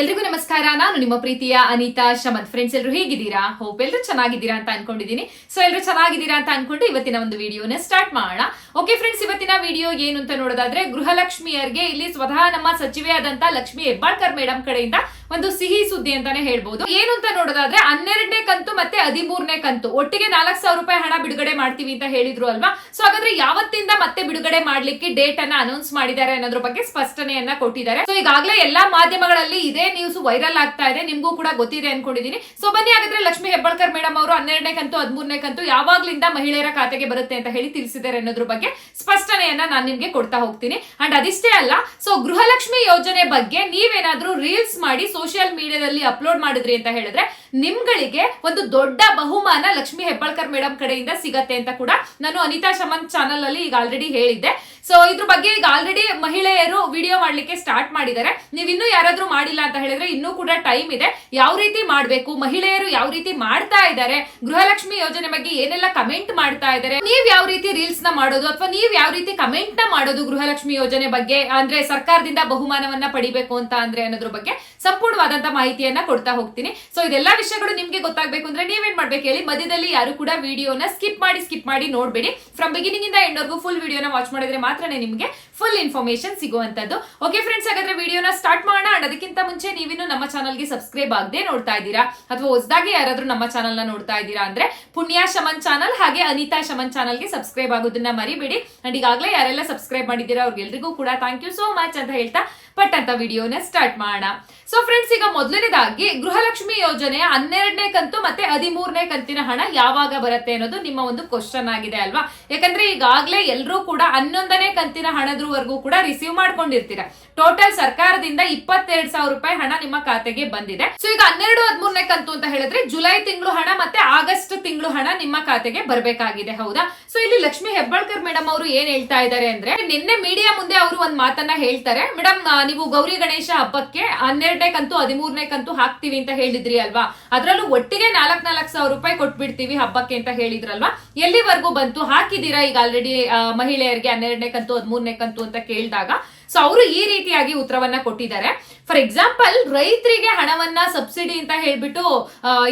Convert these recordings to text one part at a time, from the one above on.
ಎಲ್ರಿಗೂ ನಮಸ್ಕಾರ. ನಾನು ನಿಮ್ಮ ಪ್ರೀತಿಯ ಅನಿತಾ ಶಮಂತ್ ಫ್ರೆಂಡ್ಸ್ ಎಲ್ಲರೂ ಹೇಗಿದ್ದೀರಾ? ಹೋಪ್ ಎಲ್ಲರೂ ಚೆನ್ನಾಗಿದ್ದೀರಾ ಅಂತ ಅನ್ಕೊಂಡಿದ್ದೀನಿ. ಸೊ ಎಲ್ಲರೂ ಚೆನ್ನಾಗಿದ್ದೀರಾ ಅಂತ ಅನ್ಕೊಂಡು ಇವತ್ತಿನ ಒಂದು ವಿಡಿಯೋನ ಸ್ಟಾರ್ಟ್ ಮಾಡೋಣ. ಓಕೆ ಫ್ರೆಂಡ್ಸ್ ಇವತ್ತಿನ ವಿಡಿಯೋ ಏನು ಅಂತ ನೋಡೋದಾದ್ರೆ ಗೃಹಲಕ್ಷ್ಮಿಯರ್ಗೆ ಇಲ್ಲಿ ಸ್ವತಃ ನಮ್ಮ ಸಚಿವೆ ಆದಂತ ಲಕ್ಷ್ಮಿ ಹೆಬ್ಬಾಳ್ಕರ್ ಮೇಡಮ್ ಕಡೆಯಿಂದ ಒಂದು ಸಿಹಿ ಸುದ್ದಿ ಅಂತಾನೆ ಹೇಳ್ಬೋದು. ಏನು ಅಂತ ನೋಡೋದಾದ್ರೆ ಹನ್ನೆರಡನೇ ಕಂತು ಮತ್ತೆ ಹದಿಮೂರನೇ ಕಂತು. ಒಟ್ಟಿಗೆ ನಾಲ್ಕು ಸಾವಿರ ರೂಪಾಯಿ ಹಣ ಬಿಡುಗಡೆ ಮಾಡ್ತೀವಿ ಅಂತ ಹೇಳಿದ್ರು ಅಲ್ವಾ? ಸೊ ಹಾಗಾದ್ರೆ ಯಾವತ್ತಿಂದ ಮತ್ತೆ ಬಿಡುಗಡೆ ಮಾಡ್ಲಿಕ್ಕೆ ಡೇಟ್ ಅನ್ನ ಅನೌನ್ಸ್ ಮಾಡಿದ್ದಾರೆ ಅನ್ನೋದ್ರ ಬಗ್ಗೆ ಸ್ಪಷ್ಟನೆಯನ್ನ ಕೊಟ್ಟಿದ್ದಾರೆ. ಸೊ ಈಗಾಗಲೇ ಎಲ್ಲಾ ಮಾಧ್ಯಮಗಳಲ್ಲಿ ಇದೇ ನ್ಯೂಸ್ ವೈರಲ್ ಆಗ್ತಾ ಇದೆ. ನಿಮ್ಗೂ ಕೂಡ ಗೊತ್ತಿದೆ ಅನ್ಕೊಂಡಿದೀನಿ. ಸೊ ಬನ್ನಿ ಹಾಗಾದ್ರೆ ಲಕ್ಷ್ಮಿ ಹೆಬ್ಬಾಳ್ಕರ್ ಮೇಡಮ್ ಅವರು ಹನ್ನೆರಡನೇ ಕಂತು, ಹದಿಮೂರನೇ ಕಂತು ಯಾವಾಗ್ಲಿಂದ ಮಹಿಳೆಯರ ಖಾತೆಗೆ ಬರುತ್ತೆ ಅಂತ ಹೇಳಿ ತಿಳಿಸಿದ್ದಾರೆ ಅನ್ನೋದ್ರ ಬಗ್ಗೆ ಸ್ಪಷ್ಟನೆಯನ್ನ ನಾನು ನಿಮ್ಗೆ ಕೊಡ್ತಾ ಹೋಗ್ತೀನಿ. ಅಂಡ್ ಅದಿಷ್ಟೇ ಅಲ್ಲ ಸೊ ಗೃಹಲಕ್ಷ್ಮಿ ಯೋಜನೆ ಬಗ್ಗೆ ನೀವೇನಾದ್ರೂ ರೀಲ್ಸ್ ಮಾಡಿ ಸೋಷಿಯಲ್ ಮೀಡಿಯಾದಲ್ಲಿ ಅಪ್ಲೋಡ್ ಮಾಡಿದ್ರಿ ಅಂತ ಹೇಳಿದ್ರೆ ನಿಮ್ಗಳಿಗೆ ಒಂದು ದೊಡ್ಡ ಬಹುಮಾನ ಲಕ್ಷ್ಮಿ ಹೆಬ್ಬಾಳ್ಕರ್ ಮೇಡಮ್ ಕಡೆಯಿಂದ ಸಿಗತ್ತೆ ಅಂತ ಕೂಡ ನಾನು ಅನಿತಾ ಶಮನ್ ಚಾನಲ್ ಅಲ್ಲಿ ಈಗ ಆಲ್ರೆಡಿ ಹೇಳಿದ್ದೆ. ಸೊ ಇದ್ರ ಬಗ್ಗೆ ಈಗ ಆಲ್ರೆಡಿ ಮಹಿಳೆಯರು ವಿಡಿಯೋ ಮಾಡ್ಲಿಕ್ಕೆ ಸ್ಟಾರ್ಟ್ ಮಾಡಿದ್ದಾರೆ. ನೀವು ಇನ್ನೂ ಯಾರಾದ್ರೂ ಮಾಡಿಲ್ಲ ಅಂತ ಹೇಳಿದ್ರೆ ಇನ್ನೂ ಕೂಡ ಟೈಮ್ ಇದೆ. ಯಾವ ರೀತಿ ಮಾಡ್ಬೇಕು? ಮಹಿಳೆಯರು ಯಾವ ರೀತಿ ಮಾಡ್ತಾ ಇದ್ದಾರೆ? ಗೃಹಲಕ್ಷ್ಮಿ ಯೋಜನೆ ಬಗ್ಗೆ ಏನೆಲ್ಲ ಕಮೆಂಟ್ ಮಾಡ್ತಾ ಇದ್ದಾರೆ? ನೀವ್ ಯಾವ ರೀತಿ ರೀಲ್ಸ್ನ ಮಾಡೋದು ಅಥವಾ ನೀವ್ ಯಾವ ರೀತಿ ಕಮೆಂಟ್ನ ಮಾಡೋದು ಗೃಹಲಕ್ಷ್ಮಿ ಯೋಜನೆ ಬಗ್ಗೆ? ಅಂದ್ರೆ ಸರ್ಕಾರದಿಂದ ಬಹುಮಾನವನ್ನ ಪಡಿಬೇಕು ಅಂತ ಅಂದ್ರೆ ಅನ್ನೋದ್ರ ಬಗ್ಗೆ ಸಂಪೂರ್ಣವಾದಂತ ಮಾಹಿತಿಯನ್ನ ಕೊಡ್ತಾ ಹೋಗ್ತೀನಿ. ಸೊ ಇದೆಲ್ಲ ವಿಷಯಗಳು ನಿಮ್ಗೆ ಗೊತ್ತಾಗ್ಬೇಕು ಅಂದ್ರೆ ನೀವೇನ್ ಮಾಡ್ಬೇಕು ಹೇಳಿ? ಮಧ್ಯದಲ್ಲಿ ಯಾರು ಕೂಡ ವಿಡಿಯೋನ ಸ್ಕಿಪ್ ಮಾಡಿ ಸ್ಕಿಪ್ ಮಾಡಿ ನೋಡ್ಬೇಡಿ. ಫ್ರಮ್ ಬಿಗಿನಿಂಗ್ ಇಂದ ಎಂಡ್ ವರ್ಗು ಫುಲ್ ವಿಡಿಯೋನ ವಾಚ್ ಮಾಡಿದ್ರೆ ಮಾತ್ರನೇ ನಿಮ್ಗೆ ಫುಲ್ ಇನ್ಫಾರ್ಮೇಶನ್ ಸಿಗುವಂತದ್ದು ಓಕೆ ಫ್ರೆಂಡ್ಸ್ ಹಾಗಾದ್ರೆ ವಿಡಿಯೋನ ಸ್ಟಾರ್ಟ್ ಮಾಡೋಣ. ಅಂಡ್ ಅದಕ್ಕಿಂತ ಮುಂಚೆ ನೀವಿನ್ನು ನಮ್ಮ ಚಾನಲ್ಗೆ ಸಬ್ಸ್ಕ್ರೈಬ್ ಆಗದೆ ನೋಡ್ತಾ ಇದ್ದೀರಾ? ಅಥವಾ ಹೊಸದಾಗಿ ಯಾರಾದ್ರೂ ನಮ್ಮ ಚಾನಲ್ನ ನೋಡ್ತಾ ಇದ್ದೀರಾ ಅಂದ್ರೆ ಪುಣ್ಯ ಶಮನ್ ಚಾನಲ್ ಹಾಗೆ ಅನಿತಾ ಶಮನ್ ಚಾನಲ್ಗೆ ಸಬ್ಸ್ಕ್ರೈಬ್ ಆಗೋದನ್ನ ಮರಿಬೇಡಿ. ಅಂಡ್ ಈಗಾಗಲೇ ಯಾರೆಲ್ಲ ಸಬ್ಸ್ಕ್ರೈಬ್ ಮಾಡಿದ್ದೀರಾ ಅವ್ರಿಗೆಲ್ರಿಗೂ ಕೂಡ ಥ್ಯಾಂಕ್ ಯು ಸೋ ಮಚ್ ಅಂತ ಹೇಳ್ತಾ ಪಟ್ ಅಂತ ವಿಡಿಯೋನ ಸ್ಟಾರ್ಟ್ ಮಾಡೋಣ. ಸೊ ಫ್ರೆಂಡ್ಸ್ ಈಗ ಮೊದಲನೇದಾಗಿ ಗೃಹಲಕ್ಷ್ಮಿ ಯೋಜನೆಯ ಹನ್ನೆರಡನೇ ಕಂತು ಮತ್ತೆ ಹದಿಮೂರನೇ ಕಂತಿನ ಹಣ ಯಾವಾಗ ಬರುತ್ತೆ ಅನ್ನೋದು ನಿಮ್ಮ ಒಂದು ಕ್ವಶನ್ ಆಗಿದೆ ಅಲ್ವಾ? ಯಾಕಂದ್ರೆ ಈಗಾಗಲೇ ಎಲ್ಲರೂ ಕೂಡ ಹನ್ನೊಂದನೇ ಕಂತಿನ ಹಣದ್ರವರೆಗೂ ಕೂಡ ರಿಸೀವ್ ಮಾಡ್ಕೊಂಡಿರ್ತೀರ. ಟೋಟಲ್ ಸರ್ಕಾರದಿಂದ ಇಪ್ಪತ್ತೆರಡು ಸಾವಿರ ರೂಪಾಯಿ ಹಣ ನಿಮ್ಮ ಖಾತೆಗೆ ಬಂದಿದೆ. ಸೊ ಈಗ ಹನ್ನೆರಡು ಹದಿಮೂರನೇ ಕಂತು ಅಂತ ಹೇಳಿದ್ರೆ ಜುಲೈ ತಿಂಗಳು ಹಣ ಮತ್ತೆ ಆಗಸ್ಟ್ ತಿಂಗಳು ಹಣ ನಿಮ್ಮ ಖಾತೆಗೆ ಬರಬೇಕಾಗಿದೆ, ಹೌದಾ? ಸೊ ಇಲ್ಲಿ ಲಕ್ಷ್ಮಿ ಹೆಬ್ಬಾಳ್ಕರ್ ಮೇಡಮ್ ಅವರು ಏನ್ ಹೇಳ್ತಾ ಇದ್ದಾರೆ ಅಂದ್ರೆ, ನಿನ್ನೆ ಮೀಡಿಯಾ ಮುಂದೆ ಅವರು ಒಂದ್ ಮಾತನ್ನ ಹೇಳ್ತಾರೆ. ಮೇಡಮ್ ನೀವು ಗೌರಿ ಗಣೇಶ ಹಬ್ಬಕ್ಕೆ ಹನ್ನೆರಡನೇ ಕಂತು, ಹದಿಮೂರನೇ ಕಂತು ಹಾಕ್ತಿವಿ ಅಂತ ಹೇಳಿದ್ರಿ ಅಲ್ವಾ? ಅದ್ರಲ್ಲೂ ಒಟ್ಟಿಗೆ ನಾಲ್ಕ್ ನಾಲ್ಕ್ ಸಾವಿರ ರೂಪಾಯಿ ಕೊಟ್ಬಿಡ್ತೀವಿ ಹಬ್ಬಕ್ಕೆ ಅಂತ ಹೇಳಿದ್ರಲ್ವಾ? ಎಲ್ಲಿವರೆಗೂ ಬಂತು? ಹಾಕಿದೀರಾ ಈಗ ಆಲ್ರೆಡಿ ಮಹಿಳೆಯರಿಗೆ ಹನ್ನೆರಡನೇ ಕಂತು, ಹದಿಮೂರನೇ ಕಂತು ಅಂತ ಕೇಳಿದಾಗ. ಸೊ ಅವರು ಈ ರೀತಿಯಾಗಿ ಉತ್ತರವನ್ನ ಕೊಟ್ಟಿದ್ದಾರೆ. ಫಾರ್ ಎಕ್ಸಾಂಪಲ್ ರೈತರಿಗೆ ಹಣವನ್ನ ಸಬ್ಸಿಡಿ ಅಂತ ಹೇಳ್ಬಿಟ್ಟು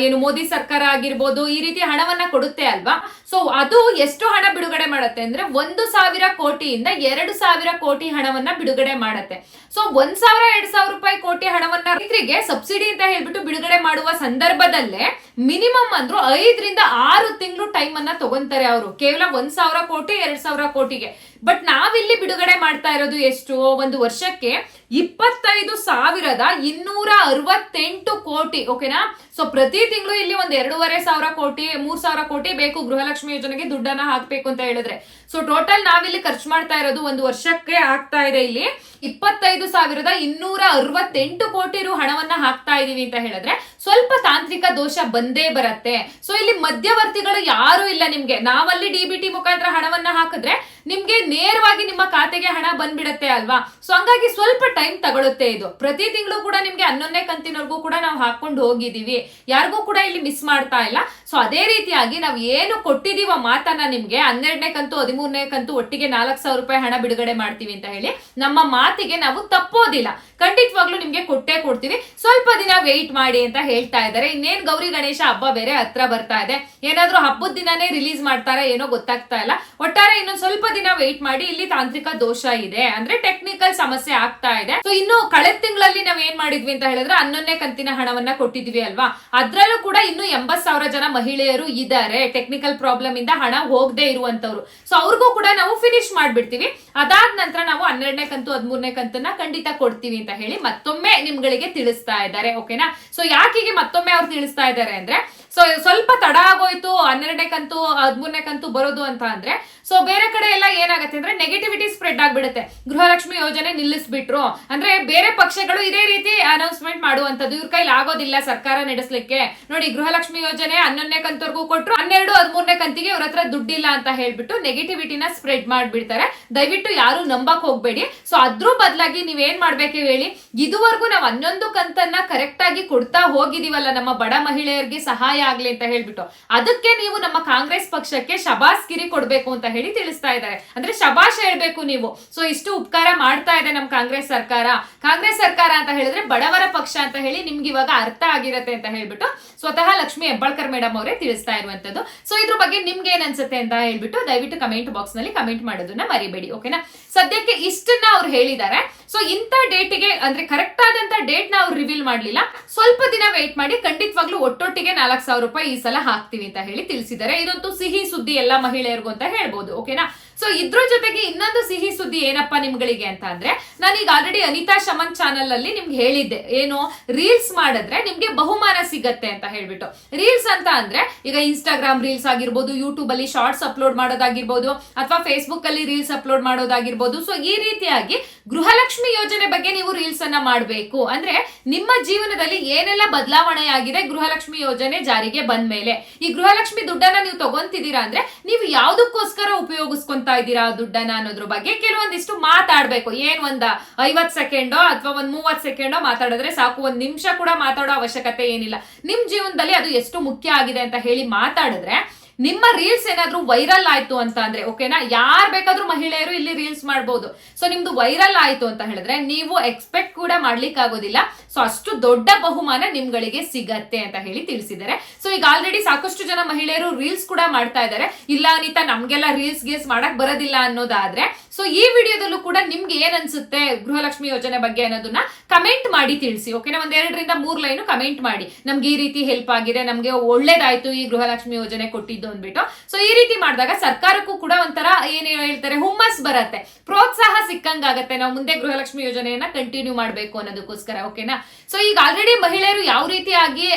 ಏನು ಮೋದಿ ಸರ್ಕಾರ ಆಗಿರ್ಬೋದು ಈ ರೀತಿ ಹಣವನ್ನ ಕೊಡುತ್ತೆ ಅಲ್ವಾ? ಸೊ ಅದು ಎಷ್ಟು ಹಣ ಬಿಡುಗಡೆ ಮಾಡುತ್ತೆ ಅಂದ್ರೆ ಒಂದು ಸಾವಿರ ಕೋಟಿಯಿಂದ ಎರಡು ಸಾವಿರ ಕೋಟಿ ಹಣವನ್ನ ಬಿಡುಗಡೆ ಮಾಡುತ್ತೆ. ಸೊ ಒಂದ್ ಸಾವಿರ, ಎರಡ್ ಸಾವಿರ ರೂಪಾಯಿ ಕೋಟಿ ಹಣವನ್ನ ರೈತರಿಗೆ ಸಬ್ಸಿಡಿ ಅಂತ ಹೇಳ್ಬಿಟ್ಟು ಬಿಡುಗಡೆ ಮಾಡುವ ಸಂದರ್ಭದಲ್ಲೇ ಮಿನಿಮಮ್ ಅಂದ್ರು ಐದರಿಂದ ಆರು ತಿಂಗಳು ಟೈಮ್ ಅನ್ನ ತಗೊಂತಾರೆ ಅವರು. ಕೇವಲ ಒಂದ್ ಸಾವಿರ ಕೋಟಿ, ಎರಡ್ ಸಾವಿರ ಕೋಟಿಗೆ. ಬಟ್ ನಾವಿಲ್ಲಿ ಬಿಡುಗಡೆ ಮಾಡ್ತಾ ಇರೋದು ಎಷ್ಟು? ಒಂದು ವರ್ಷಕ್ಕೆ ಇಪ್ಪತ್ತೈದು ಸಾವಿರದ ಇನ್ನೂರ ಅರವತ್ತೆಂಟು ಕೋಟಿ ಓಕೆನಾ ಸೊ ಪ್ರತಿ ತಿಂಗಳು ಇಲ್ಲಿ ಒಂದು ಎರಡೂವರೆ ಸಾವಿರ ಕೋಟಿ, ಮೂರ್ ಸಾವಿರ ಕೋಟಿ ಬೇಕು ಗೃಹಲಕ್ಷ್ಮಿ ಯೋಜನೆಗೆ ದುಡ್ಡನ್ನ ಹಾಕ್ಬೇಕು ಅಂತ ಹೇಳಿದ್ರೆ. ಸೊ ಟೋಟಲ್ ನಾವಿಲ್ಲಿ ಖರ್ಚು ಮಾಡ್ತಾ ಇರೋದು ಒಂದು ವರ್ಷಕ್ಕೆ ಆಗ್ತಾ ಇದೆ ಇಲ್ಲಿ. ಇಪ್ಪತ್ತೈದು ಸಾವಿರದ ಇನ್ನೂರ ಅರವತ್ತೆಂಟು ಕೋಟಿ ರು ಹಣವನ್ನ ಹಾಕ್ತಾ ಇದೀವಿ ಅಂತ ಹೇಳಿದ್ರೆ ಸ್ವಲ್ಪ ತಾಂತ್ರಿಕ ದೋಷ ಬಂದೇ ಬರುತ್ತೆ. ಸೊ ಇಲ್ಲಿ ಮಧ್ಯವರ್ತಿಗಳು ಯಾರು ಇಲ್ಲ ನಿಮ್ಗೆ. ನಾವಲ್ಲಿ ಡಿ ಬಿ ಟಿ ಮುಖಾಂತರ ಹಣವನ್ನ ಹಾಕಿದ್ರೆ ನಿಮ್ಗೆ ನೇರವಾಗಿ ನಿಮ್ಮ ಖಾತೆಗೆ ಹಣ ಬಂದ್ಬಿಡತ್ತೆ ಅಲ್ವಾ? ಸೊ ಹಂಗಾಗಿ ಸ್ವಲ್ಪ ಟೈಮ್ ತಗೊಳುತ್ತೆ ಇದು. ಪ್ರತಿ ತಿಂಗಳು ಕೂಡ ನಿಮ್ಗೆ ಹನ್ನೊಂದನೇ ಕಂತಿನವರೆಗೂ ಕೂಡ ನಾವು ಹಾಕೊಂಡು ಹೋಗಿದೀವಿ ಯಾರಿಗೂ ಕೂಡ ಇಲ್ಲಿ ಮಿಸ್ ಮಾಡ್ತಾ ಇಲ್ಲ. ಸೊ ಅದೇ ರೀತಿಯಾಗಿ ನಾವು ಏನು ಕೊಟ್ಟಿದೀವ ಮಾತನ್ನ ನಿಮ್ಗೆ, ಹನ್ನೆರಡನೇ ಕಂತು, ಹದಿಮೂರನೇ ಕಂತು ಒಟ್ಟಿಗೆ ನಾಲ್ಕು ಸಾವಿರ ರೂಪಾಯಿ ಹಣ ಬಿಡುಗಡೆ ಮಾಡ್ತೀವಿ ಅಂತ ಹೇಳಿ, ನಮ್ಮ ಮಾತಿಗೆ ನಾವು ತಪ್ಪೋದಿಲ್ಲ. ಖಂಡಿತವಾಗ್ಲೂ ನಿಮ್ಗೆ ಕೊಟ್ಟೇ ಕೊಡ್ತೀವಿ. ಸ್ವಲ್ಪ ದಿನ ವೆಯ್ಟ್ ಮಾಡಿ ಅಂತ ಹೇಳ್ತಾ ಇದ್ದಾರೆ. ಇನ್ನೇನ್ ಗೌರಿ ಗಣೇಶ ಹಬ್ಬ ಬೇರೆ ಹತ್ರ ಬರ್ತಾ ಇದೆ. ಏನಾದ್ರೂ ಹಬ್ಬದ ದಿನನೇ ರಿಲೀಸ್ ಮಾಡ್ತಾರೆ ಏನೋ ಗೊತ್ತಾಗ್ತಾ ಇಲ್ಲ. ಒಟ್ಟಾರೆ ಇನ್ನೊಂದು ಸ್ವಲ್ಪ ದಿನ ವೆಯ್ಟ್ ಮಾಡಿ ಇಲ್ಲಿ ತಾಂತ್ರಿಕ ದೋಷ ಇದೆ. ಅಂದ್ರೆ ಟೆಕ್ನಿಕಲ್ ಸಮಸ್ಯೆ ಆಗ್ತಾ ಇದೆ. ಸೊ ಇನ್ನು ಕಳೆದ ತಿಂಗಳಲ್ಲಿ ನಾವ್ ಏನ್ ಮಾಡಿದ್ವಿ ಅಂತ ಹೇಳಿದ್ರೆ ಹನ್ನೊಂದನೇ ಕಂತಿನ ಹಣವನ್ನ ಕೊಟ್ಟಿದ್ವಿ ಅಲ್ವಾ? ಅದ್ರಲ್ಲೂ ಕೂಡ ಇನ್ನು ಎಂಬತ್ ಸಾವಿರ ಜನ ಮಹಿಳೆಯರು ಇದ್ದಾರೆ. ಟೆಕ್ನಿಕಲ್ ಪ್ರಾಬ್ಲಮ್ ಇಂದ ಹಣ ಹೋಗದೆ ಇರುವಂತವ್ರು ಸೊ ಅವ್ರಿಗೂ ಕೂಡ ನಾವು ಫಿನಿಶ್ ಮಾಡ್ಬಿಡ್ತೀವಿ. ಅದಾದ ನಂತರ ನಾವು ಹನ್ನೆರಡನೇ ಕಂತು, ಹದಿಮೂರನೇ ಕಂತನ್ನ ಖಂಡಿತ ಕೊಡ್ತೀವಿ ಅಂತ ಹೇಳಿ ಮತ್ತೊಮ್ಮೆ ನಿಮ್ಗಳಿಗೆ ತಿಳಿಸ್ತಾ ಇದ್ದಾರೆ. ಓಕೆನಾ ಸೊ ಯಾಕೆ ಮತ್ತೊಮ್ಮೆ ಅವ್ರು ತಿಳಿಸ್ತಾ ಇದ್ದಾರೆ ಅಂದ್ರೆ ಸೊ ಸ್ವಲ್ಪ ತಡ ಆಗೋಯ್ತು ಹನ್ನೆರಡನೇ ಕಂತು ಹದಿಮೂರನೇ ಕಂತು ಬರೋದು ಅಂತ ಅಂದ್ರೆ ಸೊ ಬೇರೆ ಕಡೆ ಎಲ್ಲ ಏನಾಗುತ್ತೆ ಅಂದ್ರೆ ನೆಗೆಟಿವಿಟಿ ಸ್ಪ್ರೆಡ್ ಆಗ್ಬಿಡುತ್ತೆ. ಗೃಹಲಕ್ಷ್ಮಿ ಯೋಜನೆ ನಿಲ್ಲಿಸ್ಬಿಟ್ರು. ಅಂದ್ರೆ ಬೇರೆ ಪಕ್ಷಗಳು ಇದೇ ರೀತಿ ಅನೌನ್ಸ್ಮೆಂಟ್ ಮಾಡುವಂತದ್ದು ಇವ್ರ ಕೈಲಿ ಆಗೋದಿಲ್ಲ ಸರ್ಕಾರ ನಡೆಸಲಿಕ್ಕೆ. ನೋಡಿ, ಗೃಹಲಕ್ಷ್ಮಿ ಯೋಜನೆ ಹನ್ನೊಂದನೇ ಕಂತವರೆಗೂ ಕೊಟ್ರು, ಹನ್ನೆರಡು ಹದಿಮೂರನೇ ಕಂತಿಗೆ ಇವ್ರ ಹತ್ರ ದುಡ್ಡಿಲ್ಲ ಅಂತ ಹೇಳ್ಬಿಟ್ಟು ನೆಗೆಟಿವಿಟಿನ ಸ್ಪ್ರೆಡ್ ಮಾಡ್ಬಿಡ್ತಾರೆ. ದಯವಿಟ್ಟು ಯಾರು ನಂಬಕ್ ಹೋಗ್ಬೇಡಿ. ಸೊ ಅದ್ರ ಬದಲಾಗಿ ನೀವೇನ್ ಮಾಡ್ಬೇಕು ಹೇಳಿ? ಇದುವರೆಗೂ ನಾವು ಹನ್ನೊಂದು ಕಂತನ್ನ ಕರೆಕ್ಟ್ ಆಗಿ ಕೊಡ್ತಾ ಹೋಗಿದೀವಲ್ಲ ನಮ್ಮ ಬಡ ಮಹಿಳೆಯರಿಗೆ ಸಹಾಯ ಆಗ್ಲಿ ಅಂತ ಹೇಳ್ಬಿಟ್ಟು. ಅದಕ್ಕೆ ನೀವು ನಮ್ಮ ಕಾಂಗ್ರೆಸ್ ಪಕ್ಷಕ್ಕೆ ಶಬಾಸ್ ಗಿರಿ ಕೊಡ್ಬೇಕು ಅಂತ ಹೇಳಿ ತಿಳಿಸ್ತಾ ಇದ್ದಾರೆ. ಅಂದ್ರೆ ಶಬಾಷ್ ಹೇಳ್ಬೇಕು ನೀವು. ಸೊ ಇಷ್ಟು ಉಪಕಾರ ಮಾಡ್ತಾ ಇದೆ ನಮ್ಮ ಕಾಂಗ್ರೆಸ್ ಸರ್ಕಾರ. ಕಾಂಗ್ರೆಸ್ ಸರ್ಕಾರ ಅಂತ ಹೇಳಿದ್ರೆ ಬಡವರ ಪಕ್ಷ ಅಂತ ಹೇಳಿ ನಿಮ್ಗೆ ಇವಾಗ ಅರ್ಥ ಆಗಿರತ್ತೆ ಅಂತ ಹೇಳ್ಬಿಟ್ಟು ಸ್ವತಃ ಲಕ್ಷ್ಮಿ ಹೆಬ್ಬಾಳ್ಕರ್ ಮೇಡಮ್ ಅವರೇ ತಿಳಿಸ್ತಾ ಇರುವಂತದ್ದು. ಸೊ ಇದ್ರ ಬಗ್ಗೆ ನಿಮ್ಗೆ ಏನ್ ಅಂತ ಹೇಳ್ಬಿಟ್ಟು ದಯವಿಟ್ಟು ಕಮೆಂಟ್ ಬಾಕ್ಸ್ನಲ್ಲಿ ಕಮೆಂಟ್ ಮಾಡೋದನ್ನ ಮರಿಬೇಡಿ ಓಕೆನಾ ಸದ್ಯಕ್ಕೆ ಇಷ್ಟನ್ನ ಅವ್ರು ಹೇಳಿದ್ದಾರೆ. ಸೊ ಇಂಥ ಡೇಟಿಗೆ ಅಂದ್ರೆ ಕರೆಕ್ಟ್ ಆದಂತ ಡೇಟ್ನ ಅವ್ರು ರಿವೀಲ್ ಮಾಡ್ಲಿಲ್ಲ. ಸ್ವಲ್ಪ ದಿನ ವೇಟ್ ಮಾಡಿ ಖಂಡಿತವಾಗ್ಲೂ ಒಟ್ಟೊಟ್ಟಿಗೆ ನಾಲ್ಕು ಸಾವಿರ ರೂಪಾಯಿ ಈ ಸಲ ಹಾಕ್ತೀವಿ ಅಂತ ಹೇಳಿ ತಿಳಿಸಿದ್ದಾರೆ. ಇದಂತೂ ಸಿಹಿ ಸುದ್ದಿ ಎಲ್ಲ ಮಹಿಳೆಯರಿಗೂ ಅಂತ ಹೇಳ್ಬೋದು ಓಕೆನಾ ಸೊ ಇದ್ರ ಜೊತೆಗೆ ಇನ್ನೊಂದು ಸಿಹಿ ಸುದ್ದಿ ಏನಪ್ಪಾ ನಿಮ್ಗಳಿಗೆ ಅಂತ ಅಂದ್ರೆ, ನಾನೀಗ ಆಲ್ರೆಡಿ ಅನಿತಾ ಶಮನ್ ಚಾನಲ್ ಅಲ್ಲಿ ನಿಮ್ಗೆ ಹೇಳಿದ್ದೆ, ಏನು? ರೀಲ್ಸ್ ಮಾಡಿದ್ರೆ ನಿಮ್ಗೆ ಬಹುಮಾನ ಸಿಗತ್ತೆ ಅಂತ ಹೇಳ್ಬಿಟ್ಟು. ರೀಲ್ಸ್ ಅಂತ ಅಂದ್ರೆ, ಈಗ ಇನ್ಸ್ಟಾಗ್ರಾಮ್ ರೀಲ್ಸ್ ಆಗಿರ್ಬೋದು ಯೂಟ್ಯೂಬ್ ಅಲ್ಲಿ ಶಾರ್ಟ್ಸ್ ಅಪ್ಲೋಡ್ ಮಾಡೋದಾಗಿರ್ಬೋದು, ಅಥವಾ ಫೇಸ್ಬುಕ್ ಅಲ್ಲಿ ರೀಲ್ಸ್ ಅಪ್ಲೋಡ್ ಮಾಡೋದಾಗಿರ್ಬೋದು. ಸೊ ಈ ರೀತಿಯಾಗಿ ಗೃಹಲಕ್ಷ್ಮಿ ಯೋಜನೆ ಬಗ್ಗೆ ನೀವು ರೀಲ್ಸ್ ಅನ್ನ ಮಾಡಬೇಕು. ಅಂದ್ರೆ ನಿಮ್ಮ ಜೀವನದಲ್ಲಿ ಏನೆಲ್ಲ ಬದಲಾವಣೆ ಆಗಿದೆ ಗೃಹಲಕ್ಷ್ಮಿ ಯೋಜನೆ ಜಾರಿಗೆ ಬಂದ ಮೇಲೆ ಈ ಗೃಹಲಕ್ಷ್ಮಿ ದುಡ್ಡನ್ನ ನೀವು ತಗೊಂತಿದ್ದೀರಾ ಅಂದ್ರೆ ನೀವು ಯಾವುದಕ್ಕೋಸ್ಕರ ಉಪಯೋಗಿಸ್ಕೊಂತಾ ಇದ್ದೀರಾ ದುಡ್ಡನ್ನ ಅನ್ನೋದ್ರ ಬಗ್ಗೆ ಕೆಲವೊಂದಿಷ್ಟು ಮಾತಾಡ್ಬೇಕು. ಏನ್ ಒಂದ ಐವತ್ ಸೆಕೆಂಡೋ ಅಥವಾ ಒಂದ್ ಮೂವತ್ ಸೆಕೆಂಡೋ ಮಾತಾಡಿದ್ರೆ ಸಾಕು, ಒಂದ್ ನಿಮಿಷ ಕೂಡ ಮಾತಾಡೋ ಅವಶ್ಯಕತೆ ಏನಿಲ್ಲ. ನಿಮ್ ಜೀವನದಲ್ಲಿ ಅದು ಎಷ್ಟು ಮುಖ್ಯ ಆಗಿದೆ ಅಂತ ಹೇಳಿ ಮಾತಾಡಿದ್ರೆ ನಿಮ್ಮ ರೀಲ್ಸ್ ಏನಾದ್ರೂ ವೈರಲ್ ಆಯ್ತು ಅಂತ ಅಂದ್ರೆ ಓಕೆನಾ ಯಾರ್ ಬೇಕಾದ್ರೂ ಮಹಿಳೆಯರು ಇಲ್ಲಿ ರೀಲ್ಸ್ ಮಾಡ್ಬೋದು. ಸೊ ನಿಮ್ದು ವೈರಲ್ ಆಯ್ತು ಅಂತ ಹೇಳಿದ್ರೆ, ನೀವು ಎಕ್ಸ್ಪೆಕ್ಟ್ ಕೂಡ ಮಾಡ್ಲಿಕ್ಕೆ ಆಗೋದಿಲ್ಲ. ಸೊ ಅಷ್ಟು ದೊಡ್ಡ ಬಹುಮಾನ ನಿಮ್ಗಳಿಗೆ ಸಿಗತ್ತೆ ಅಂತ ಹೇಳಿ ತಿಳಿಸಿದ್ದಾರೆ. ಸೊ ಈಗ ಆಲ್ರೆಡಿ ಸಾಕಷ್ಟು ಜನ ಮಹಿಳೆಯರು ರೀಲ್ಸ್ ಕೂಡ ಮಾಡ್ತಾ ಇದ್ದಾರೆ. ಇಲ್ಲ ಅನಿತಾ, ನಮ್ಗೆಲ್ಲ ರೀಲ್ಸ್ ಗೀಲ್ಸ್ ಮಾಡಕ್ ಬರೋದಿಲ್ಲ ಅನ್ನೋದಾದ್ರೆ ಸೊ ಈ ವಿಡಿಯೋದಲ್ಲೂ ಕೂಡ ನಿಮ್ಗೆ ಏನ್ ಅನ್ಸುತ್ತೆ ಗೃಹಲಕ್ಷ್ಮಿ ಯೋಜನೆ ಬಗ್ಗೆ ಅನ್ನೋದನ್ನ ಕಮೆಂಟ್ ಮಾಡಿ ತಿಳಿಸಿ ಓಕೆನಾ ಒಂದ್ ಎರಡರಿಂದ ಮೂರ್ ಲೈನ್ ಕಮೆಂಟ್ ಮಾಡಿ. ನಮ್ಗೆ ಈ ರೀತಿ ಹೆಲ್ಪ್ ಆಗಿದೆ, ನಮ್ಗೆ ಒಳ್ಳೇದಾಯ್ತು ಈ ಗೃಹಲಕ್ಷ್ಮಿ ಯೋಜನೆ ಕೊಟ್ಟಿದ್ದು ಅಂದ್ಬಿಟ್ಟು. ಸೊ ಈ ರೀತಿ ಮಾಡಿದಾಗ ಸರ್ಕಾರಕ್ಕೂ ಕೂಡ ಒಂಥರ ಏನ್ ಹೇಳ್ತಾರೆ, ಹುಮ್ಮಸ್ ಬರುತ್ತೆ. ಪ್ರೋತ್ಸಾಹ ಸಿಕ್ಕಂಗಾಗತ್ತೆ. ನಾವು ಮುಂದೆ ಗೃಹಲಕ್ಷ್ಮಿ ಯೋಜನೆಯನ್ನ ಕಂಟಿನ್ಯೂ ಮಾಡಬೇಕು ಅನ್ನೋದಕ್ಕೋಸ್ಕರ ಓಕೆನಾ ಸೊ ಈಗ ಆಲ್ರೆಡಿ ಮಹಿಳೆಯರು ಯಾವ ರೀತಿಯಾಗಿ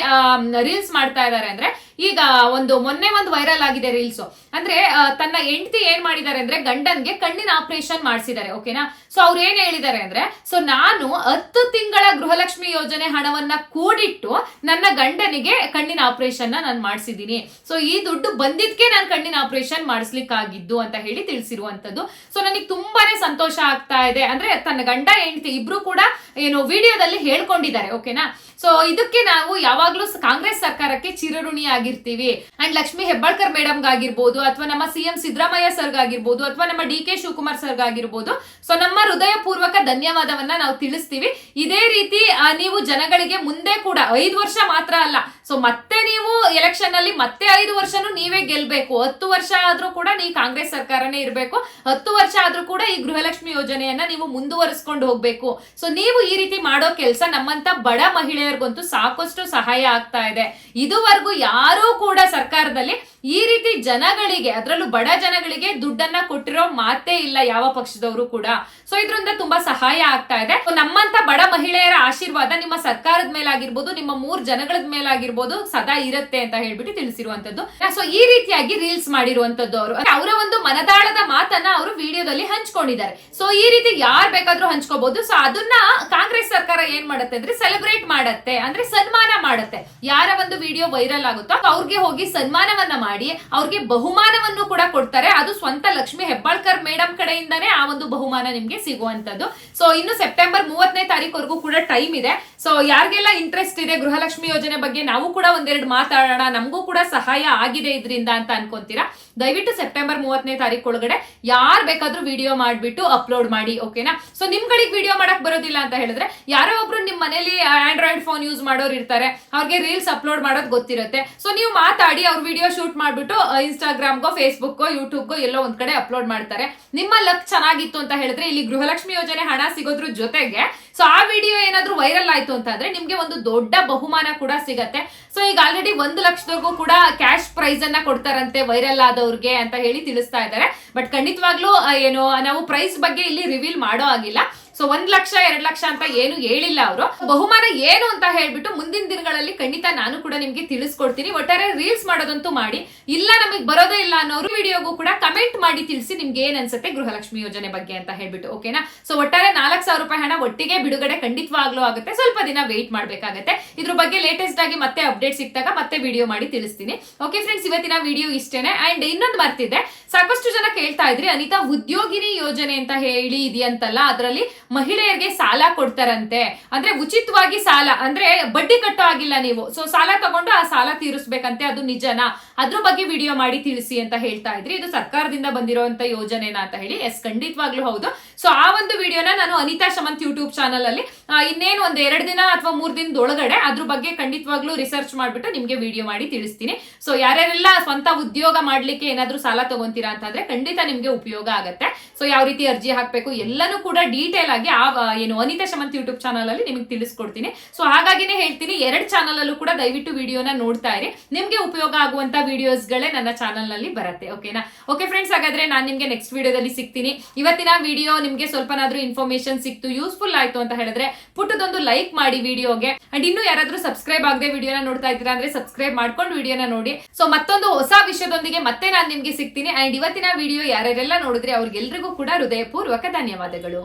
ರೀಲ್ಸ್ ಮಾಡ್ತಾ ಇದ್ದಾರೆ ಅಂದ್ರೆ, ಈಗ ಒಂದು, ಮೊನ್ನೆ ಒಂದು ವೈರಲ್ ಆಗಿದೆ ರೀಲ್ಸ್ ಅಂದ್ರೆ ತನ್ನ ಹೆಂಡತಿ ಏನ್ ಮಾಡಿದ್ದಾರೆ ಅಂದ್ರೆ, ಗಂಡನ್ಗೆ ಕಣ್ಣಿನ ಆಪರೇಷನ್ ಮಾಡಿಸಿದ್ದಾರೆ ಓಕೆನಾ ಸೊ ಅವ್ರು ಏನ್ ಹೇಳಿದ್ದಾರೆ ಅಂದ್ರೆ ಸೊ ನಾನು ಹತ್ತು ತಿಂಗಳ ಗೃಹಲಕ್ಷ್ಮಿ ಯೋಜನೆ ಹಣವನ್ನ ಕೂಡಿಟ್ಟು ನನ್ನ ಗಂಡನಿಗೆ ಕಣ್ಣಿನ ಆಪರೇಷನ್ ನಾನು ಮಾಡಿಸಿದೀನಿ ಸೊ ಈ ದುಡ್ಡು ಬಂದಿದ್ಕೆ ನಾನು ಕಣ್ಣಿನ ಆಪರೇಷನ್ ಮಾಡಿಸ್ಲಿಕ್ಕಾಗಿದ್ದು ಅಂತ ಹೇಳಿ ತಿಳಿಸಿರುವಂತದ್ದು ಸೊ ನನಗೆ ತುಂಬಾನೇ ಸಂತೋಷ ಆಗ್ತಾ ಇದೆ. ಅಂದ್ರೆ ತನ್ನ ಗಂಡ, ಹೆಂಡತಿ ಇಬ್ರು ಕೂಡ ಏನು ವಿಡಿಯೋದಲ್ಲಿ ಹೇಳ್ಕೊಂಡಿದ್ದಾರೆ, ಓಕೆನಾ? ಸೊ ಇದಕ್ಕೆ ನಾವು ಯಾವಾಗ್ಲೂ ಕಾಂಗ್ರೆಸ್ ಸರ್ಕಾರಕ್ಕೆ ಚಿರಋಣಿ ಆಗಿರ್ತೀವಿ. ಅಂಡ್ ಲಕ್ಷ್ಮಿ ಹೆಬ್ಬಾಳ್ಕರ್ ಮೇಡಮ್ ಆಗಿರ್ಬೋದು ಅಥವಾ ನಮ್ಮ ಸಿಎಂ ಸಿದ್ದರಾಮಯ್ಯ ಸರ್ ಆಗಿರ್ಬೋದು, ಅಥವಾ ನಮ್ಮ ಡಿ ಕೆ ಶಿವಕುಮಾರ್ ಸರ್ಗ್ ಆಗಿರ್ಬೋದು. ಸೊ ನಮ್ಮ ಹೃದಯ ಪೂರ್ವಕ ಧನ್ಯವಾದವನ್ನ ನಾವು ತಿಳಿಸ್ತೀವಿ. ಇದೇ ರೀತಿ ನೀವು ಜನಗಳಿಗೆ ಮುಂದೆ ಕೂಡ ಐದು ವರ್ಷ ಮಾತ್ರ ಅಲ್ಲ. ಸೊ ಮತ್ತೆ ನೀವು ಎಲೆಕ್ಷನ್ ಅಲ್ಲಿ ಮತ್ತೆ ಐದು ವರ್ಷನೂ ನೀವೇ ಗೆಲ್ಬೇಕು. ಹತ್ತು ವರ್ಷ ಆದ್ರೂ ಕೂಡ ನೀವು ಕಾಂಗ್ರೆಸ್ ಸರ್ಕಾರನೇ ಇರಬೇಕು. ಹತ್ತು ವರ್ಷ ಆದ್ರೂ ಕೂಡ ಈ ಗೃಹಲಕ್ಷ್ಮಿ ಯೋಜನೆಯನ್ನ ನೀವು ಮುಂದುವರಿಸ್ಕೊಂಡು ಹೋಗ್ಬೇಕು. ಸೊ ನೀವು ಈ ರೀತಿ ಮಾಡೋ ಕೆಲಸ ನಮ್ಮಂತ ಬಡ ಮಹಿಳೆಯರಿಗಂತೂ ಸಾಕಷ್ಟು ಸಹಾಯ ಆಗ್ತಾ ಇದೆ. ಇದುವರೆಗೂ ಯಾರೂ ಕೂಡ ಸರ್ಕಾರದಲ್ಲಿ ಈ ರೀತಿ ಜನಗಳಿಗೆ, ಅದರಲ್ಲೂ ಬಡ ಜನಗಳಿಗೆ ದುಡ್ಡನ್ನ ಕೊಟ್ಟಿರೋ ಮಾತೇ ಇಲ್ಲ ಯಾವ ಪಕ್ಷದವರು ಕೂಡ. ಸೊ ಇದರಿಂದ ತುಂಬಾ ಸಹಾಯ ಆಗ್ತಾ ಇದೆ. ನಮ್ಮಂತ ಬಡ ಮಹಿಳೆಯರ ಆಶೀರ್ವಾದ ನಿಮ್ಮ ಸರ್ಕಾರದ ಮೇಲಾಗಿರ್ಬೋದು, ನಿಮ್ಮ ಮೂರ್ ಜನಗಳ ಮೇಲಾಗಿರ್ಬೋದು ಸದಾ ಇರುತ್ತೆ ಅಂತ ಹೇಳ್ಬಿಟ್ಟು ತಿಳಿಸಿರುವಂತದ್ದು. ಸೊ ಈ ರೀತಿಯಾಗಿ ರೀಲ್ಸ್ ಮಾಡಿರುವಂತದ್ದು ಅವರು ಅವರ ಒಂದು ಮನದಾಳದ ಮಾತನ್ನ ಅವರು ವಿಡಿಯೋದಲ್ಲಿ ಹಂಚ್ಕೊಂಡಿದ್ದಾರೆ. ಸೊ ಈ ರೀತಿ ಯಾರ್ ಬೇಕಾದ್ರೂ ಹಂಚ್ಕೋಬಹುದು ಸೊ ಅದನ್ನ ಕಾಂಗ್ರೆಸ್ ಸರ್ಕಾರ ಏನ್ ಮಾಡುತ್ತೆ ಅಂದ್ರೆ ಸೆಲೆಬ್ರೇಟ್ ಮಾಡತ್ತೆ. ಅಂದ್ರೆ ಸನ್ಮಾನ ಮಾಡುತ್ತೆ. ಯಾರ ಒಂದು ವಿಡಿಯೋ ವೈರಲ್ ಆಗುತ್ತೋ ಅವ್ರಿಗೆ ಹೋಗಿ ಸನ್ಮಾನವನ್ನ ಮಾಡಿ, ಅವ್ರಿಗೆ ಬಹುಮಾನವನ್ನು ಕೂಡ ಕೊಡ್ತಾರೆ. ಅದು ಸ್ವಂತ ಲಕ್ಷ್ಮಿ ಹೆಬ್ಬಾಳ್ಕರ್ ಮೇಡಮ್ ಕಡೆಯಿಂದಾನೇ ಆ ಒಂದು ಬಹುಮಾನ ನಿಮ್ಗೆ ಸಿಗುವಂತದ್ದು. ಸೊ ಇನ್ನು ಸೆಪ್ಟೆಂಬರ್ ಮೂವತ್ತನೇ ತಾರೀಕವರೆಗೂ ಕೂಡ ಟೈಮ್ ಇದೆ. ಸೊ ಯಾರಿಗೆಲ್ಲ ಇಂಟ್ರೆಸ್ಟ್ ಇದೆ ಗೃಹಲಕ್ಷ್ಮಿ ಯೋಜನೆ ಬಗ್ಗೆ ನಾವು ಕೂಡ ಒಂದೆರಡು ಮಾತಾಡೋಣ. ನಮಗೂ ಕೂಡ ಸಹಾಯ ಆಗಿದೆ ಇದರಿಂದ ಅಂತ ಅನ್ಕೊಂತೀರಾ? ದಯವಿಟ್ಟು ಸೆಪ್ಟೆಂಬರ್ ಮೂವತ್ತನೇ ತಾರೀಕು ಒಳಗಡೆ ಯಾರು ಬೇಕಾದ್ರೂ ವಿಡಿಯೋ ಮಾಡಿಬಿಟ್ಟು ಅಪ್ಲೋಡ್ ಮಾಡಿ ಓಕೆನಾ ಸೊ ನಿಮ್ಗಳಿಗೆ ವಿಡಿಯೋ ಮಾಡಕ್ ಬರೋದಿಲ್ಲ ಅಂತ ಹೇಳಿದ್ರೆ, ಯಾರೋ ಒಬ್ರು ನಿಮ್ ಮನೇಲಿ ಆಂಡ್ರಾಯ್ಡ್ ಫೋನ್ ಯೂಸ್ ಮಾಡೋರು ಇರ್ತಾರೆ, ಅವ್ರಿಗೆ ರೀಲ್ಸ್ ಅಪ್ಲೋಡ್ ಮಾಡೋದು ಗೊತ್ತಿರುತ್ತೆ. ಸೊ ನೀವು ಮಾತಾಡಿ, ಅವ್ರ ವಿಡಿಯೋ ಶೂಟ್ ಮಾಡ್ಬಿಟ್ಟು ಇನ್ಸ್ಟಾಗ್ರಾಮ್ಗೋ ಫೇಸ್ಬುಕ್ಗೋ ಯೂಟ್ಯೂಬ್ಗೋ ಎಲ್ಲೋ ಒಂದ್ ಕಡೆ ಅಪ್ಲೋಡ್ ಮಾಡ್ತಾರೆ. ನಿಮ್ಮ ಲಕ್ ಚೆನ್ನಾಗಿತ್ತು ಅಂತ ಹೇಳಿದ್ರೆ, ಇಲ್ಲಿ ಗೃಹಲಕ್ಷ್ಮಿ ಯೋಜನೆ ಹಣ ಸಿಗೋದ್ರ ಜೊತೆಗೆ ಸೊ ಆ ವಿಡಿಯೋ ಏನಾದ್ರೂ ವೈರಲ್ ಆಯ್ತು ಅಂತ ಅಂದ್ರೆ ನಿಮ್ಗೆ ಒಂದು ದೊಡ್ಡ ಬಹುಮಾನ ಕೂಡ ಸಿಗತ್ತೆ. ಸೊ ಈಗ ಆಲ್ರೆಡಿ ಒಂದು ಲಕ್ಷದವರೆಗೂ ಕೂಡ ಕ್ಯಾಶ್ ಪ್ರೈಸ್ ಅನ್ನ ಕೊಡ್ತಾರಂತೆ ವೈರಲ್ ಆದವ್ರಿಗೆ ಅಂತ ಹೇಳಿ ತಿಳಿಸ್ತಾ ಇದ್ದಾರೆ. ಬಟ್ ಖಂಡಿತವಾಗ್ಲೂ ಏನು, ನಾವು ಪ್ರೈಸ್ ಬಗ್ಗೆ ಇಲ್ಲಿ ರಿವೀಲ್ ಮಾಡೋ ಆಗಿಲ್ಲ ಸೊ ಒಂದ್ ಲಕ್ಷ, ಎರಡ್ ಲಕ್ಷ ಅಂತ ಏನು ಹೇಳಿಲ್ಲ ಅವರು. ಬಹುಮಾನ ಏನು ಅಂತ ಹೇಳ್ಬಿಟ್ಟು ಮುಂದಿನ ದಿನಗಳಲ್ಲಿ ಖಂಡಿತ ನಾನು ಕೂಡ ನಿಮ್ಗೆ ತಿಳಿಸ್ಕೊಡ್ತೀನಿ. ಒಟ್ಟಾರೆ ರೀಲ್ಸ್ ಮಾಡೋದಂತೂ ಮಾಡಿ. ಇಲ್ಲ ನಮಗೆ ಬರೋದೇ ಇಲ್ಲ ಅನ್ನೋರು ವಿಡಿಯೋಗೂ ಕೂಡ ಕಮೆಂಟ್ ಮಾಡಿ ತಿಳಿಸಿ ನಿಮ್ಗೆ ಏನ್ ಅನ್ಸುತ್ತೆ ಗೃಹಲಕ್ಷ್ಮಿ ಯೋಜನೆ ಬಗ್ಗೆ ಅಂತ ಹೇಳ್ಬಿಟ್ಟು ಓಕೆನಾ ಸೊ ಒಟ್ಟಾರೆ ನಾಲ್ಕು ಸಾವಿರ ರೂಪಾಯಿ ಹಣ ಒಟ್ಟಿಗೆ ಬಿಡುಗಡೆ ಖಂಡಿತವಾಗ್ಲೂ ಆಗುತ್ತೆ. ಸ್ವಲ್ಪ ದಿನ ವೇಟ್ ಮಾಡ್ಬೇಕಾಗತ್ತೆ. ಇದ್ರ ಬಗ್ಗೆ ಲೇಟೆಸ್ಟ್ ಆಗಿ ಮತ್ತೆ ಅಪ್ಡೇಟ್ ಸಿಕ್ತಾಗ ಮತ್ತೆ ವಿಡಿಯೋ ಮಾಡಿ ತಿಳಿಸ್ತೀನಿ. ಓಕೆ ಫ್ರೆಂಡ್ಸ್ ಇವತ್ತಿನ ವಿಡಿಯೋ ಇಷ್ಟೇನೆ. ಅಂಡ್ ಇನ್ನೊಂದು ಮರ್ತಿದ್ದೆ. ಸಾಕಷ್ಟು ಜನ ಕೇಳ್ತಾ ಇದ್ರಿ, ಅನಿತಾ, ಉದ್ಯೋಗಿನಿ ಯೋಜನೆ ಅಂತ ಹೇಳಿ ಇದೆಯಂತಲ್ಲ, ಅದರಲ್ಲಿ ಮಹಿಳೆಯರಿಗೆ ಸಾಲ ಕೊಡ್ತಾರಂತೆ. ಅಂದ್ರೆ ಉಚಿತವಾಗಿ ಸಾಲ, ಅಂದ್ರೆ ಬಡ್ಡಿ ಕಟ್ಟೋ ಆಗಿಲ್ಲ ನೀವು. ಸೊ ಸಾಲ ತಗೊಂಡು ಆ ಸಾಲ ತೀರಿಸ್ಬೇಕಂತೆ, ಅದು ನಿಜನಾ? ಅದ್ರ ಬಗ್ಗೆ ವಿಡಿಯೋ ಮಾಡಿ ತಿಳಿಸಿ ಅಂತ ಹೇಳ್ತಾ ಇದ್ರಿ. ಇದು ಸರ್ಕಾರದಿಂದ ಬಂದಿರುವಂತ ಯೋಜನೆನಾ ಅಂತ ಹೇಳಿ, ಎಸ್, ಖಂಡಿತವಾಗ್ಲೂ ಹೌದು. ಸೊ ಆ ಒಂದು ವಿಡಿಯೋನ ನಾನು ಅನಿತಾ ಶಮಂತ್ ಯೂಟ್ಯೂಬ್ ಚಾನಲ್ ಅಲ್ಲಿ ಇನ್ನೇನು ಒಂದ್ ಎರಡು ದಿನ ಅಥವಾ ಮೂರ್ ದಿನದ ಒಳಗಡೆ ಅದ್ರ ಬಗ್ಗೆ ಖಂಡಿತವಾಗ್ಲೂ ರಿಸರ್ಚ್ ಮಾಡ್ಬಿಟ್ಟು ನಿಮ್ಗೆ ವಿಡಿಯೋ ಮಾಡಿ ತಿಳಿಸ್ತೀನಿ. ಸೊ ಯಾರ್ಯಾರೆಲ್ಲ ಸ್ವಂತ ಉದ್ಯೋಗ ಮಾಡ್ಲಿಕ್ಕೆ ಏನಾದ್ರೂ ಸಾಲ ತಗೊಂತೀರಾ ಅಂತಂದ್ರೆ ಖಂಡಿತ ನಿಮ್ಗೆ ಉಪಯೋಗ ಆಗತ್ತೆ. ಸೊ ಯಾವ ರೀತಿ ಅರ್ಜಿ ಹಾಕ್ಬೇಕು ಎಲ್ಲನೂ ಕೂಡ ಡೀಟೇಲ್ ಆ ಆ, ಏನು ಅನಿತಾ ಶಮಂತ್ ಯೂಟ್ಯೂಬ್ ಚಾನಲ್ ಅಲ್ಲಿ ನಿಮಗೆ ತಿಳಿಸ್ಕೊಡ್ತೀನಿ. ಸೊ ಹಾಗಾಗಿನೇ ಹೇಳ್ತೀನಿ ಎರಡು ಚಾನಲ್ ಅಲ್ಲೂ ಕೂಡ ದಯವಿಟ್ಟು ವಿಡಿಯೋನ ನೋಡ್ತಾ ಇರಿ. ನಿಮ್ಗೆ ಉಪಯೋಗ ಆಗುವಂತ ವಿಡಿಯೋಸ್ ಗಳೇ ನನ್ನ ಚಾನಲ್ನಲ್ಲಿ ಬರುತ್ತೆ ಓಕೆನಾ ಓಕೆ ಫ್ರೆಂಡ್ಸ್ ಹಾಗಾದ್ರೆ ನಾನು ನಿಮ್ಗೆ ನೆಕ್ಸ್ಟ್ ವಿಡಿಯೋದಲ್ಲಿ ಸಿಗ್ತೀನಿ. ಇವತ್ತಿನ ವಿಡಿಯೋ ನಿಮ್ಗೆ ಸ್ವಲ್ಪನಾದ್ರೂ ಇನ್ಫಾರ್ಮೇಶನ್ ಸಿಕ್ತು ಯೂಸ್ಫುಲ್ ಆಯ್ತು ಅಂತ ಹೇಳಿದ್ರೆ ಪುಟ್ಟದೊಂದು ಲೈಕ್ ಮಾಡಿ ವಿಡಿಯೋಗೆ. ಅಂಡ್ ಇನ್ನು ಯಾರಾದ್ರೂ ಸಬ್ಸ್ಕ್ರೈಬ್ ಆಗದೆ ವಿಡಿಯೋನ ನೋಡ್ತಾ ಇದ್ದೀರಾ ಅಂದ್ರೆ ಸಬ್ಸ್ಕ್ರೈಬ್ ಮಾಡ್ಕೊಂಡು ವಿಡಿಯೋನ ನೋಡಿ. ಸೊ ಮತ್ತೊಂದು ಹೊಸ ವಿಷಯದೊಂದಿಗೆ ಮತ್ತೆ ನಾನು ನಿಮ್ಗೆ ಸಿಗ್ತೀನಿ. ಅಂಡ್ ಇವತ್ತಿನ ವಿಡಿಯೋ ಯಾರ್ಯಾರೆಲ್ಲ ನೋಡಿದ್ರೆ ಅವ್ರಿಗೆಲ್ರಿಗೂ ಕೂಡ ಹೃದಯಪೂರ್ವಕ ಧನ್ಯವಾದಗಳು.